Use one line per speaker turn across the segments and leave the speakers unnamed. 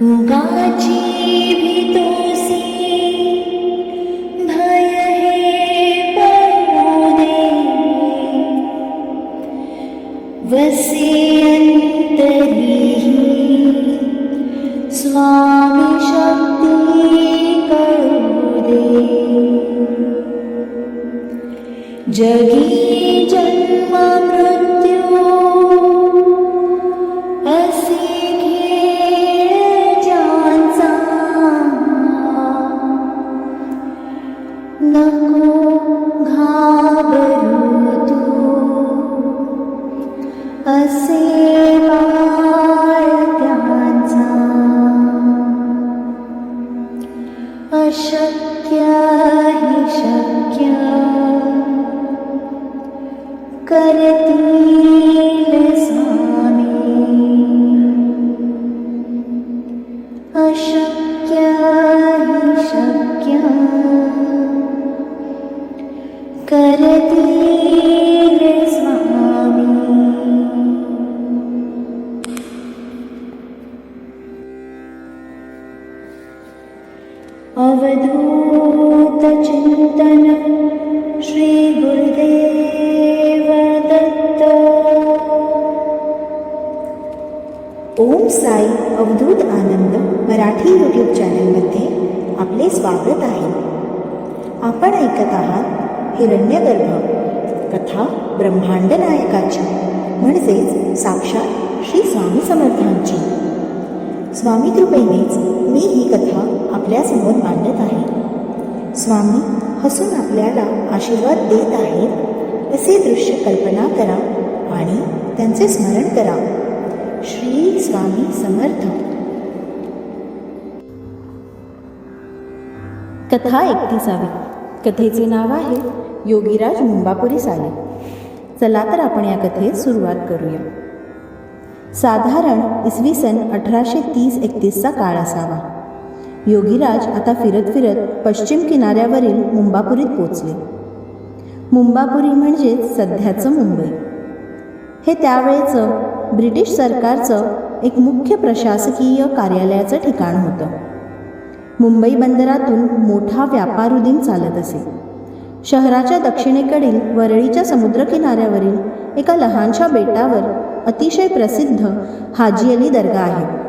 उगाची भीतोसी भय हे पडू वसे अंतरीही स्वामी शक्ती कळू दे जगी 能够 अवधूत चिंतन श्री गुरुदेव दत्त
ओम साई अवधूत आनंद मराठी यूट्यूब चॅनलमध्ये आपले स्वागत आहे. आपण ऐकत आहात हिरण्यगर्भ कथा ब्रह्मांड नायकाची म्हणजेच साक्षात श्री स्वामी समर्थांची. स्वामी कृपेनेच मी ही कथा आपल्यासमोर मांडत आहे. स्वामी हसून आपल्याला आशीर्वाद देत आहेत. असे दृश्य कल्पना करा आणि त्यांचे स्मरण करा. श्री स्वामी समर्थ.
कथा एकतीसावी. कथेचे नाव आहे योगीराज मुंबापुरी साले. चला तर आपण या कथेत सुरुवात करूया. साधारण इसवी सन अठराशे तीस एकतीसचा काळ असावा. योगीराज आता फिरत फिरत पश्चिम किनाऱ्यावरील मुंबापुरीत पोचले. मुंबापुरी म्हणजेच सध्याचं मुंबई. हे त्यावेळेचं ब्रिटिश सरकारचं एक मुख्य प्रशासकीय कार्यालयाचं ठिकाण होतं. मुंबई बंदरातून मोठा व्यापार उदीम चालत असे. शहराच्या दक्षिणेकडील वरळीच्या समुद्रकिनाऱ्यावरील एका लहानशा बेटावर अतिशय प्रसिद्ध हाजी अली दर्गा आहे.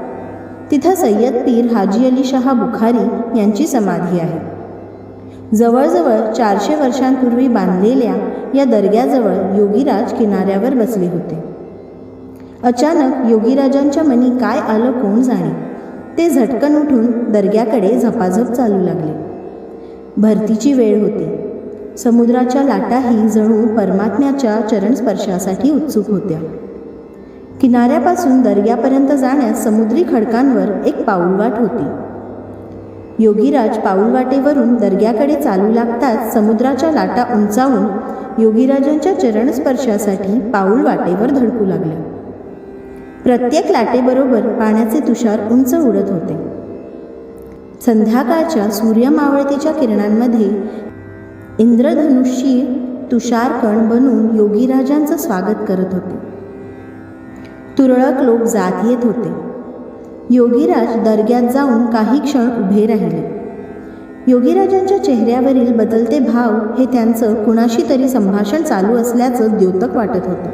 तिथं सय्यद पीर हाजी अली शहा बुखारी यांची समाधी आहे. जवळजवळ चारशे वर्षांपूर्वी बांधलेल्या या दर्ग्याजवळ योगीराज किनाऱ्यावर बसले होते. अचानक योगीराजांच्या मनी काय आलं कोण जाणे? ते झटकन उठून दर्ग्याकडे झपाझप चालू लागले. भरतीची वेळ होती. समुद्राच्या लाटाही जणू परमात्म्याच्या चरणस्पर्शासाठी उत्सुक होत्या. किनाऱ्यापासून दर्ग्यापर्यंत जाण्यास समुद्री खडकांवर एक पाऊलवाट होती. योगीराज पाऊलवाटेवरून दर्ग्याकडे चालू लागताच समुद्राच्या लाटा उंचावून योगीराजांच्या चरणस्पर्शासाठी पाऊलवाटेवर धडकू लागले प्रत्येक लाटेबरोबर पाण्याचे तुषार उंच उडत होते. संध्याकाळच्या सूर्यमावळतीच्या किरणांमध्ये इंद्रधनुष्यी तुषारकण बनून योगीराजांचं स्वागत करत होते. तुरळक लोक जात येत होते. योगीराज दर्ग्यात जाऊन काही क्षण उभे राहिले. योगीराजांच्या चेहऱ्यावरील बदलते भाव हे त्यांचं कुणाशी तरी संभाषण चालू असल्याचं द्योतक वाटत होतं.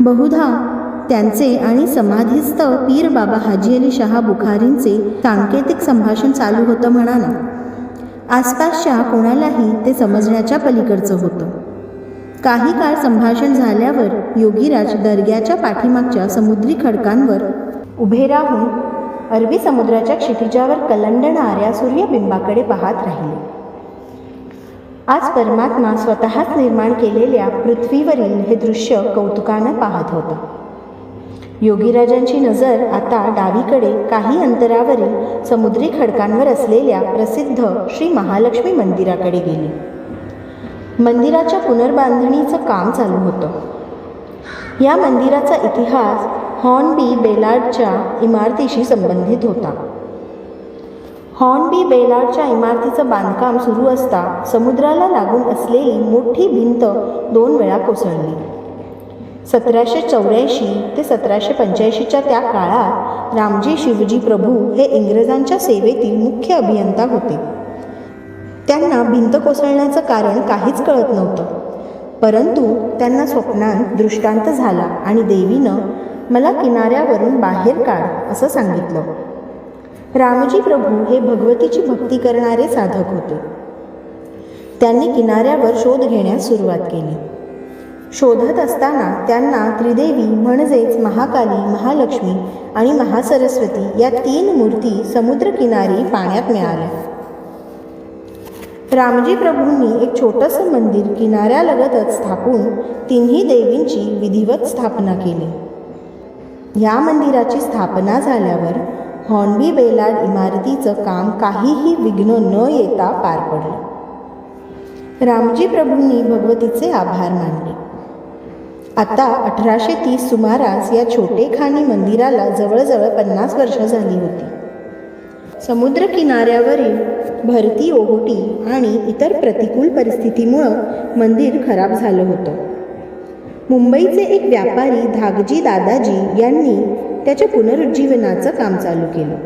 बहुधा त्यांचे आणि समाधीस्थ पीर बाबा हाजी अली शहा बुखारींचे सांकेतिक संभाषण चालू होतं म्हणा ना आसपासच्या कोणालाही ते समजण्याच्या पलीकडचं होतं. काही काळ संभाषण झाल्यावर योगीराज दर्ग्याच्या पाठीमागच्या समुद्री खडकांवर उभे राहून अरबी समुद्राच्या क्षितिजावर कलंडणाऱ्या सूर्यबिंबाकडे पाहत राहिले. आज परमात्मा स्वतःच निर्माण केलेल्या पृथ्वीवरील हे दृश्य कौतुकानं पाहत होता. योगीराजांची नजर आता डावीकडे काही अंतरावरील समुद्री खडकांवर असलेल्या प्रसिद्ध श्री महालक्ष्मी मंदिराकडे गेली. मंदिराच्या पुनर्बांधणीचं काम चालू होतं. या मंदिराचा इतिहास हॉर्नबी बेलार्डच्या इमारतीशी संबंधित होता. हॉर्नबी बेलार्डच्या इमारतीचं बांधकाम सुरू असता समुद्राला लागून असलेली मोठी भिंत दोन वेळा कोसळली. सतराशे चौऱ्याऐंशी ते सतराशे पंच्याऐंशीच्या त्या काळात रामजी शिवजी प्रभू हे इंग्रजांच्या सेवेतील मुख्य अभियंता होते. त्यांना भिंत कोसळण्याचं कारण काहीच कळत नव्हतं. परंतु त्यांना स्वप्नात दृष्टांत झाला आणि देवीनं मला किनाऱ्यावरून बाहेर काढ असं सांगितलं. रामजी प्रभू हे भगवतीची भक्ती करणारे साधक होते. त्यांनी किनाऱ्यावर शोध घेण्यास सुरुवात केली. शोधत असताना त्यांना त्रिदेवी म्हणजेच महाकाली महालक्ष्मी आणि महासरस्वती या तीन मूर्ती समुद्रकिनारी पाण्यात मिळाल्या. रामजी प्रभूंनी एक छोटंसं मंदिर किनाऱ्यालगतच स्थापून तिन्ही देवींची विधिवत स्थापना केली. या मंदिराची स्थापना झाल्यावर हॉर्नबी बेलाड इमारतीचं काम काहीही विघ्न न येता पार पडलं. रामजी प्रभूंनी भगवतीचे आभार मानले. आता अठराशे तीस सुमारास या छोटेखानी मंदिराला जवळजवळ पन्नास वर्ष झाली होती. समुद्रकिनाऱ्यावरील भरती ओहोटी आणि इतर प्रतिकूल परिस्थितीमुळं मंदिर खराब झालं होतं. मुंबईचे एक व्यापारी धागजी दादाजी यांनी त्याच्या पुनरुज्जीवनाचं काम चालू केलं.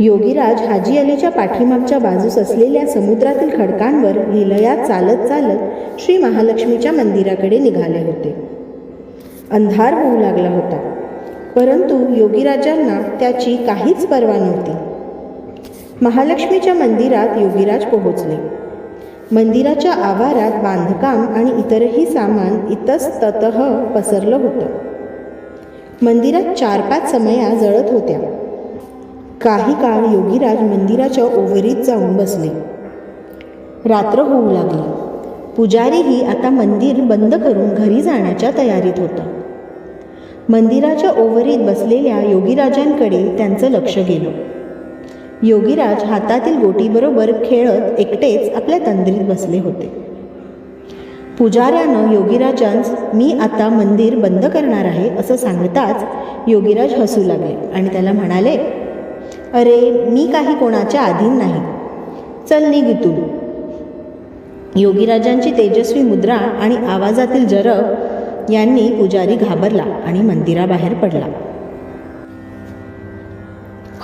योगीराज हाजी अलीच्या पाठीमागच्या बाजूस असलेल्या समुद्रातील खडकांवर लिलया चालत चालत श्री महालक्ष्मीच्या मंदिराकडे निघाले होते. अंधार होऊ लागला होता. परंतु योगीराजांना त्याची काहीच पर्वा नव्हती. महालक्ष्मीच्या मंदिरात योगीराज पोहोचले. मंदिराच्या आवारात बांधकाम आणि इतरही सामान इतस्ततः पसरलं होतं. मंदिरात चार पाच समया जळत होत्या. काही काळ योगीराज मंदिराच्या ओवरीत जाऊन बसले. रात्र होऊ लागली. पुजारीही आता मंदिर बंद करून घरी जाण्याच्या तयारीत होता. मंदिराच्या ओवरीत बसलेल्या योगीराजांकडे त्यांचं लक्ष गेलं. योगीराज हातातील गोटीबरोबर खेळत एकटेच आपल्या तंद्रीत बसले होते. पुजाऱ्यानं योगीराजांस मी आता मंदिर बंद करणार आहे असं सांगताच योगीराज हसू लागले आणि त्याला म्हणाले अरे मी काही कोणाच्या आधीन नाही. चल निघ तू योगीराजांची तेजस्वी मुद्रा आणि आवाजातील जरब यांनी पुजारी घाबरला आणि मंदिराबाहेर पडला.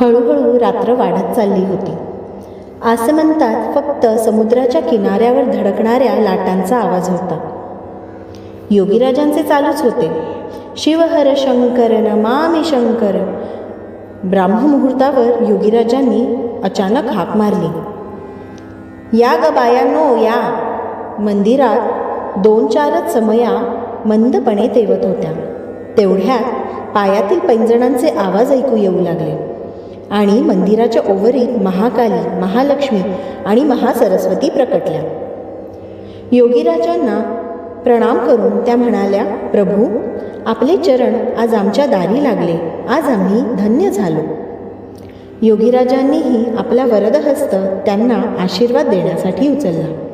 हळूहळू रात्र वाढत चालली होती. असं म्हणतात फक्त समुद्राच्या किनाऱ्यावर धडकणाऱ्या लाटांचा आवाज होता. योगीराजांचे चालूच होते. शिवहर शंकर नमामि शंकर. ब्राह्ममुहूर्तावर योगीराजांनी अचानक हाक मारली. या ग बायानो या. मंदिरात दोन चारच समया मंदपणे तेवत होत्या. तेवढ्यात पायातील पैंजणांचे आवाज ऐकू येऊ लागले. आणि मंदिराच्या ओवरीत महाकाली महालक्ष्मी आणि महासरस्वती प्रकटल्या. योगीराजांना प्रणाम करून त्या म्हणाल्या प्रभू आपले चरण आज आमच्या दारी लागले. आज आम्ही धन्य झालो. योगीराजांनीही आपला वरदहस्त त्यांना आशीर्वाद देण्यासाठी उचलला.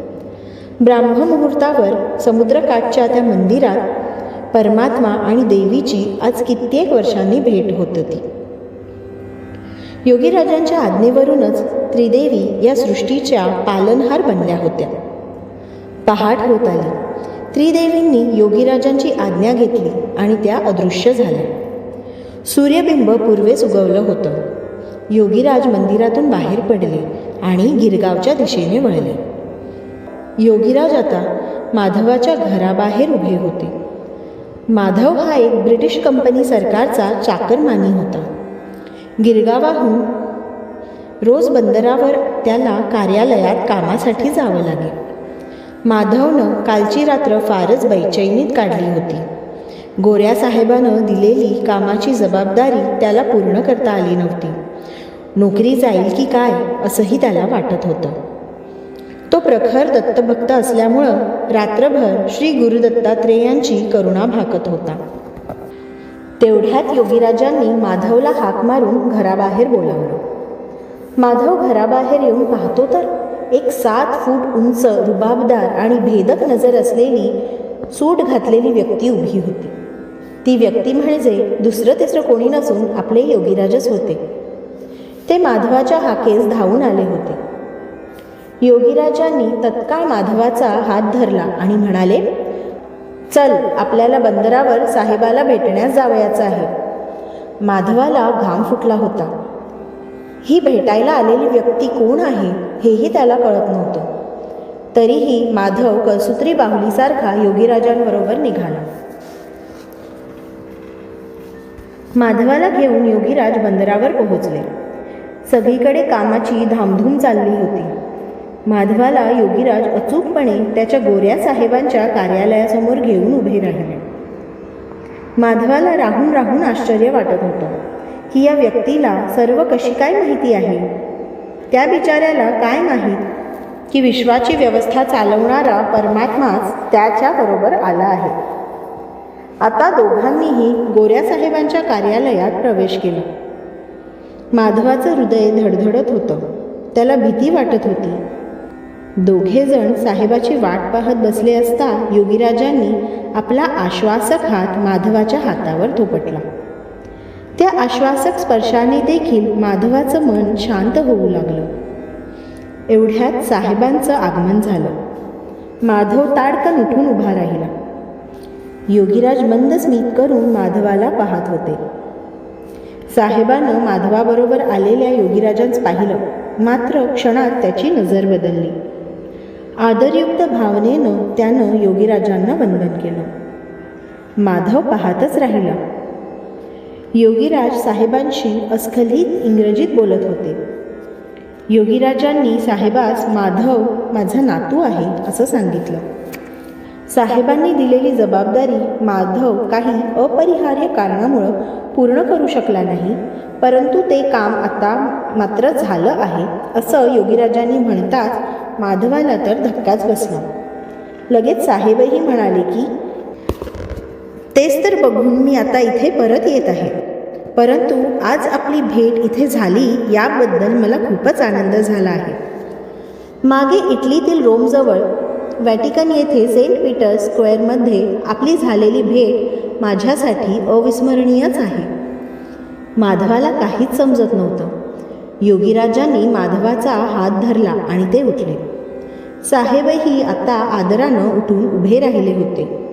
ब्राह्ममुहूर्तावर समुद्रकाठच्या त्या मंदिरात परमात्मा आणि देवीची आज कित्येक वर्षांनी भेट होत होती. योगीराजांच्या आज्ञेवरूनच त्रिदेवी या सृष्टीच्या पालनहार बनल्या होत्या. पहाट होत आली. त्रिदेवींनी योगीराजांची आज्ञा घेतली आणि त्या अदृश्य झाल्या. सूर्यबिंब पूर्वेस उगवलं होतं. योगीराज मंदिरातून बाहेर पडले आणि गिरगावच्या दिशेने वळले. योगीराज आता माधवाच्या घराबाहेर उभे होते. माधव हा एक ब्रिटिश कंपनी सरकारचा चाकरमानी होता. गिरगावाहून रोज बंदरावर त्याला कार्यालयात कामासाठी जावं लागे माधवनं कालची रात्र फारच बैचैनीत काढली होती. गोऱ्या साहेबानं दिलेली कामाची जबाबदारी त्याला पूर्ण करता आली नव्हती. नोकरी जाईल की काय असंही त्याला वाटत होतं. प्रखर दत्तभक्त असल्यामुळं रात्रभर श्री गुरुदत्तात्रेयांची करुणा भाकत होता. तेवढ्यात योगीराजांनी माधवला हाक मारून घराबाहेर बोलावलं. माधव घराबाहेर येऊन पाहतो तर एक सात फूट उंच रुबाबदार आणि भेदक नजर असलेली सूट घातलेली व्यक्ती उभी होती. ती व्यक्ती म्हणजे दुसरं तिसरं कोणी नसून आपले योगीराजच होते. ते माधवाच्या हाकेस धावून आले होते. योगीराजांनी तत्काळ माधवाचा हात धरला आणि म्हणाले चल आपल्याला बंदरावर साहेबाला भेटण्यास जावयाचं आहे. माधवाला घाम फुटला होता. ही भेटायला आलेली व्यक्ती कोण आहे हेही त्याला कळत नव्हतं. तरीही माधव कळसूत्री बाहुलीसारखा योगीराजांबरोबर निघाला. माधवाला घेऊन योगीराज बंदरावर पोहोचले. सगळीकडे कामाची धामधूम चालली होती. माधवाला योगीराज अचूकपणे त्याच्या गोऱ्या साहेबांच्या कार्यालयासमोर घेऊन उभे राहिले. माधवाला राहून राहून आश्चर्य वाटत होतं. की या व्यक्तीला सर्व कशी काय माहिती आहे? त्या बिचाऱ्याला काय माहीत? की विश्वाची व्यवस्था चालवणारा परमात्माच त्याच्याबरोबर आला आहे. आता दोघांनीही गोऱ्या साहेबांच्या कार्यालयात प्रवेश केला. माधवाचं हृदय धडधडत होतं. त्याला भीती वाटत होती. दोघेजण साहेबाची वाट पाहत बसले असता योगीराजांनी आपला आश्वासक हात माधवाच्या हातावर थोपटला. त्या आश्वासक स्पर्शाने देखील माधवाचं मन शांत होऊ लागलं. एवढ्यात साहेबांचं आगमन झालं. माधव ताडकन उठून उभा राहिला. योगीराज मंद स्मित करून माधवाला पाहत होते. साहेबानं माधवाबरोबर आलेल्या योगीराजांच पाहिलं. मात्र क्षणात त्याची नजर बदलली. आदरयुक्त भावनेनं त्यानं योगीराजांना वंदन केलं. माधव पाहतच राहिला. योगीराज साहेबांशी अस्खलित इंग्रजीत बोलत होते. योगीराजांनी साहेबास माधव माझा नातू आहे असं सांगितलं. साहेबांनी दिलेली जबाबदारी माधव काही अपरिहार्य कारणामुळं पूर्ण करू शकला नाही परंतु ते काम आता मात्र झालं आहे असं योगीराजांनी म्हणताच माधवाला तर धक्काच बसला. लगेच साहेबही म्हणाले की तेच तर बघून मी आता इथे परत येत आहे. परंतु आज आपली भेट इथे झाली याबद्दल मला खूपच आनंद झाला आहे. मागे इटलीतील रोमजवळ व्हॅटिकन येथे सेंट पीटर स्क्वेअरमध्ये आपली झालेली भेट माझ्यासाठी अविस्मरणीयच आहे. माधवाला काहीच समजत नव्हतं. योगीराजांनी माधवाचा हात धरला आणि ते उठले. साहेबही आता आदरानं उठून उभे राहिले होते.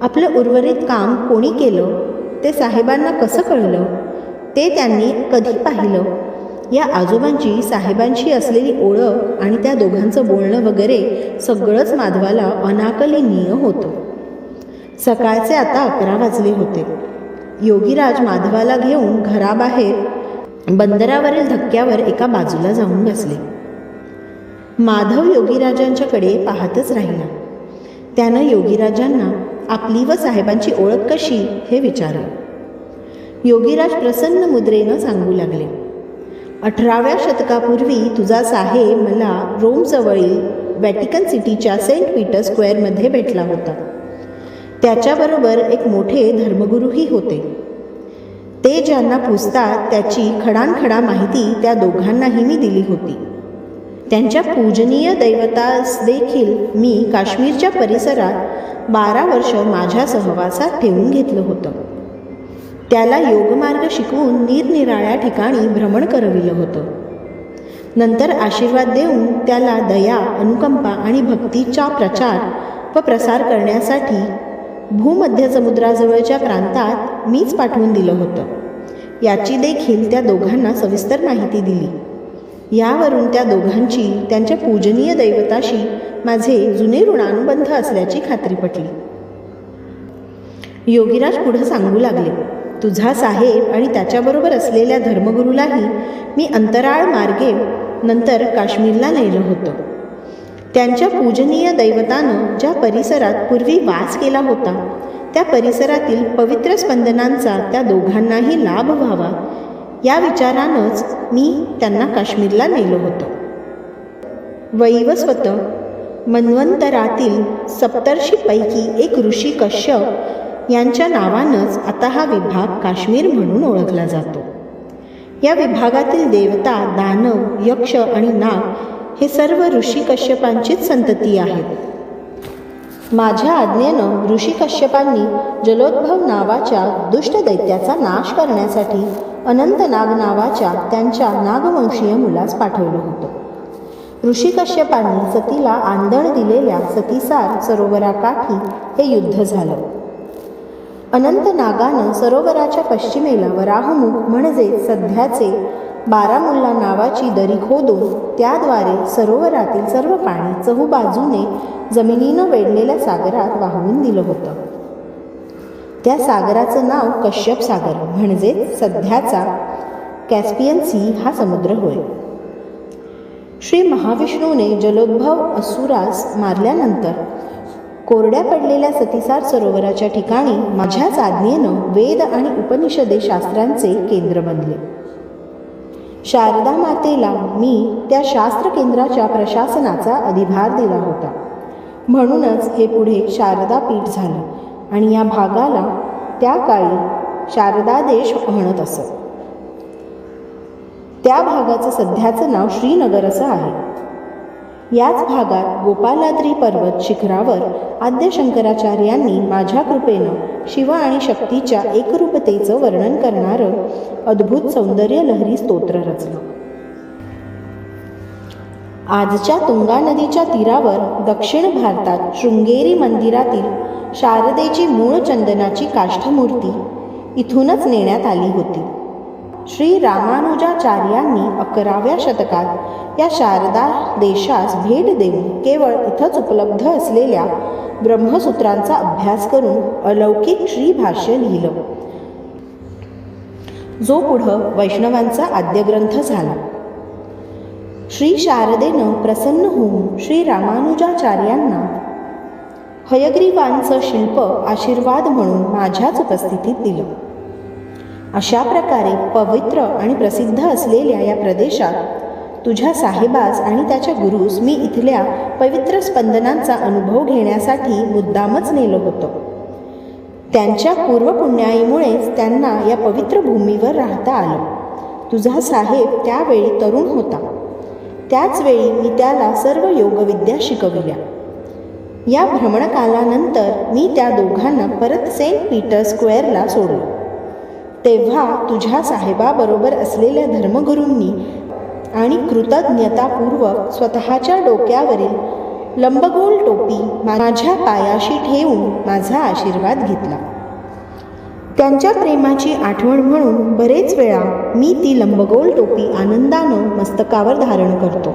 आपलं उर्वरित काम कोणी केलं? ते साहेबांना कसं कळलं? ते त्यांनी कधी पाहिलं? या आजोबांची साहेबांशी असलेली ओळख आणि त्या दोघांचं बोलणं वगैरे सगळंच माधवाला अनाकलनीय होतं. सकाळचे आता अकरा वाजले होते. योगीराज माधवाला घेऊन घराबाहेर बंदरावरील धक्क्यावर एका बाजूला जाऊन बसले. माधव योगीराजांच्याकडे पाहतच राहिला. त्यानं योगीराजांना आपली व साहेबांची ओळख कशी हे विचारलं. योगीराज प्रसन्न मुद्रेनं सांगू लागले अठराव्या शतकापूर्वी तुझा साहेब मला रोमजवळील व्हॅटिकन सिटीच्या सेंट पीटर स्क्वेअरमध्ये भेटला होता. त्याच्याबरोबर एक मोठे धर्मगुरूही होते. ते ज्यांना पुजतात त्याची खडानखडा माहिती त्या दोघांनाही मी दिली होती. त्यांच्या पूजनीय दैवतास देखील मी काश्मीरच्या परिसरात बारा वर्ष माझ्या सहवासात ठेवून घेतलं होतं. त्याला योगमार्ग शिकवून निरनिराळ्या ठिकाणी भ्रमण करविलं होतं. नंतर आशीर्वाद देऊन त्याला दया अनुकंपा आणि भक्तीचा प्रचार व प्रसार करण्यासाठी भूमध्य समुद्राजवळच्या प्रांतात मीच पाठवून दिलं होतं. याची देखील त्या दोघांना सविस्तर माहिती दिली. यावरून त्या दोघांची त्यांच्या पूजनीय दैवताशी माझे जुने ऋणानुबंध असल्याची खात्री पटली. योगीराज पुढं सांगू लागले तुझा साहेब आणि त्याच्याबरोबर असलेल्या धर्मगुरूलाही मी अंतराळ मार्गे नंतर काश्मीरला नेलं होतं. त्यांच्या पूजनीय दैवतानं ज्या परिसरात पूर्वी वास केला होता त्या परिसरातील पवित्र स्पंदनांचा त्या दोघांनाही लाभ व्हावा या विचारानंच मी त्यांना काश्मीरला नेलं होतं. वैवस्वत मन्वंतरातील सप्तर्षीपैकी एक ऋषी कश्यप यांच्या नावानंच आता हा विभाग काश्मीर म्हणून ओळखला जातो. या विभागातील देवता दानव यक्ष आणि नाग हे सर्व ऋषी कश्यपांचीच संतती आहेत. माझ्या आज्ञेनं ऋषी कश्यपांनी जलोद्भव नावाच्या दुष्ट दैत्याचा नाश करण्यासाठी अनंतनाग नावाच्या त्यांच्या नागवंशीय मुलास पाठवलं होतं. ऋषी कश्यपांनी सतीला आंदण दिलेल्या सतीसार सरोवराकाठी हे युद्ध झालं. अनंतनागानं सरोवराच्या पश्चिमेला वराहमुख म्हणजे सध्याचे बारामुल्ला नावाची दरी खोदून त्याद्वारे सरोवरातील सर्व पाणी चहूबाजूने जमिनीनं वेढलेल्या सागरात वाहून दिलं होतं. त्या सागराचं नाव कश्यप सागर म्हणजे सध्याचा कॅस्पियन सी हा समुद्र होय. श्री महाविष्णूने जलोद्भव असुरास मारल्यानंतर कोरड्या पडलेल्या सतीसार सरोवराच्या ठिकाणी माझ्याच आज्ञेनं वेद आणि उपनिषदे शास्त्रांचे केंद्र बनले. शारदा मातेला मी त्या शास्त्र केंद्राच्या प्रशासनाचा अधिभार दिला होता. म्हणूनच हे पुढे शारदा पीठ झालं आणि या भागाला त्या काळी शारदा देश म्हणत असत. त्या भागाचं सध्याचं नाव श्रीनगर असं आहे. याच भागात गोपालाद्री पर्वत शिखरावर आद्य शंकराचार्यांनी माझ्या कृपेनं शिव आणि शक्तीच्या एकरूपतेचं वर्णन करणारं अद्भुत सौंदर्य लहरी स्तोत्र रचलं. आजच्या तुंगा नदीच्या तीरावर दक्षिण भारतात शृंगेरी मंदिरातील शारदेची मूळ चंदनाची काष्ठमूर्ती इथूनच नेण्यात आली होती. श्री रामानुजाचार्यांनी अकराव्या शतकात या शारदा देशास भेट देऊन केवळ इथंच उपलब्ध असलेल्या ब्रह्मसूत्रांचा अभ्यास करून अलौकिक श्रीभाष्य लिहिलं. जो पुढं वैष्णवांचा आद्यग्रंथ झाला. श्री शारदेनं प्रसन्न होऊन श्री रामानुजाचार्यांना हयग्रीवांचं शिल्प आशीर्वाद म्हणून माझ्याच उपस्थितीत दिलं. अशा प्रकारे पवित्र आणि प्रसिद्ध असलेल्या या प्रदेशात तुझ्या साहेबास आणि त्याच्या गुरुस मी इथल्या पवित्र स्पंदनांचा अनुभव घेण्यासाठी मुद्दामच नेलो होतं. त्यांच्या पूर्वपुण्याईमुळेच त्यांना या पवित्र भूमीवर राहता आलं. तुझा साहेब त्यावेळी तरुण होता. त्याचवेळी मी त्याला सर्व योगविद्या शिकविल्या. या भ्रमणकालानंतर मी त्या दोघांना परत सेंट पीटर स्क्वेअरला सोडलो. तेव्हा तुझ्या साहेबाबरोबर असलेल्या धर्मगुरूंनी आणि कृतज्ञतापूर्वक स्वतःच्या डोक्यावरील लंबगोल टोपी माझ्या पायाशी ठेवून माझा आशीर्वाद घेतला. त्यांच्या प्रेमाची आठवण म्हणून बरेच वेळा मी ती लंबगोल टोपी आनंदानं मस्तकावर धारण करतो.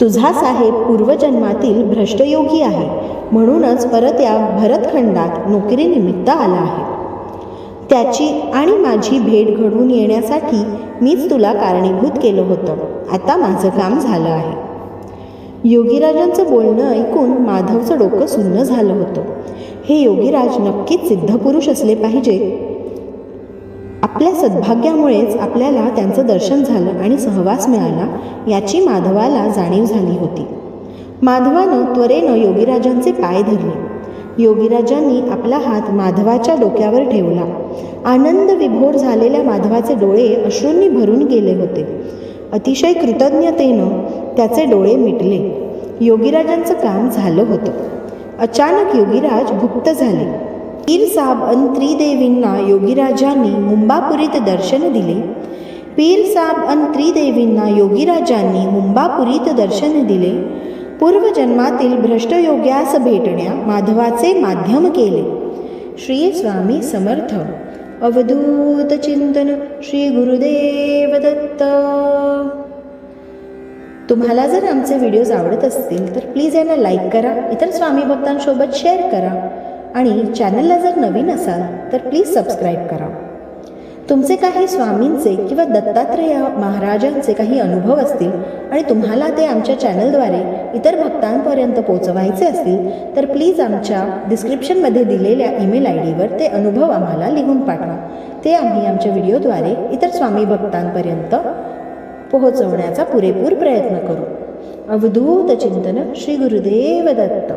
तुझा साहेब पूर्वजन्मातील भ्रष्टयोगी आहे म्हणूनच परत या भरतखंडात नोकरीनिमित्त आला आहे. त्याची आणि माझी भेट घडून येण्यासाठी मीच तुला कारणीभूत केलं होतं. आता माझं काम झालं आहे. योगीराजांचं बोलणं ऐकून माधवचं डोकं सुन्न झालं होतं. हे योगीराज नक्कीच सिद्धपुरुष असले पाहिजे. आपल्या सद्भाग्यामुळेच आपल्याला त्यांचं दर्शन झालं आणि सहवास मिळाला याची माधवाला जाणीव झाली होती. माधवानं त्वरेनं योगीराजांचे पाय धरले. योगीराजांनी आपला हात माधवाच्या डोक्यावर ठेवला. आनंद विभोर झालेल्या माधवाचे डोळे अश्रूंनी भरून गेले होते. अतिशय कृतज्ञतेनं त्याचे डोळे मिटले. योगीराजांचं काम झालं होतं. अचानक योगीराज गुप्त झाले. पीर साब अन त्रिदेवींना योगीराजांनी मुंबापुरीत दर्शन दिले. पीरसाब अन त्रिदेवींना योगीराजांनी मुंबापुरीत दर्शन दिले. पूर्वजन्मातील भ्रष्टयोग्यास भेटण्या माधवाचे माध्यम केले. श्री स्वामी समर्थ. अवधूत चिंतन श्री गुरुदेव दत्त. तुम्हाला जर आमचे व्हिडिओज आवडत असतील तर प्लीज यांना लाईक करा इतर स्वामी भक्तांसोबत शेअर करा आणि चॅनलला जर नवीन असाल तर प्लीज सबस्क्राईब करा. तुमचे काही स्वामींचे किंवा दत्तात्रेय महाराजांचे काही अनुभव असतील आणि तुम्हाला ते आमच्या चॅनलद्वारे इतर भक्तांपर्यंत पोचवायचे असतील तर प्लीज आमच्या डिस्क्रिप्शनमध्ये दिलेल्या ईमेल आय डीवर ते अनुभव आम्हाला लिहून पाठवा. ते आम्ही आमच्या व्हिडिओद्वारे इतर स्वामी भक्तांपर्यंत पोहोचवण्याचा पुरेपूर प्रयत्न करू. अवधूत चिंतन श्री गुरुदेव दत्त.